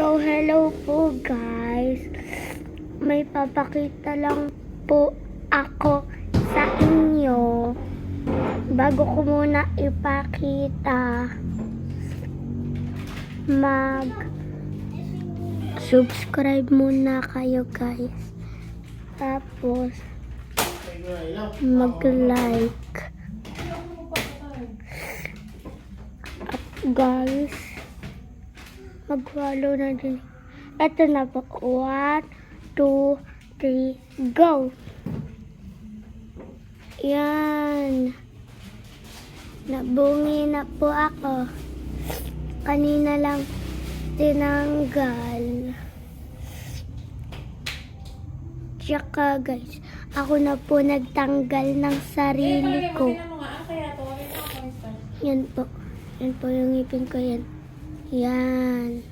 So, hello po guys. May papakita lang po ako sa inyo. Bago ko muna ipakita, mag subscribe muna kayo guys. Tapos, mag-like. Guys, mag-follow na din. Ito na po. One, two, three, go! Yan. Nabungi na po ako. Kanina lang tinanggal. Tsaka guys, ako na po nagtanggal ng sarili ko. Yan po. Yan po yung ngipin ko yan. Yan.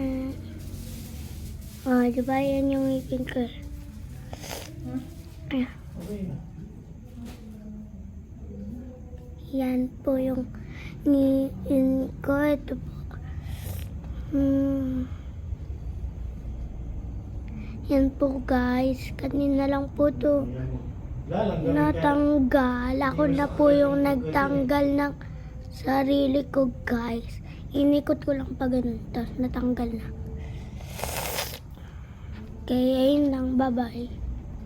Yan. Oh, di ba yan yung ngipin ko? Ayan. Yan po yung ngipin ko. Ito po. Hmm. Yan po guys. Kanina lang po to natanggal. Ako na po yung nagtanggal ng sarili ko, guys. Inikot ko lang pa ganun, tapos natanggal na. Kaya yun lang, bye-bye.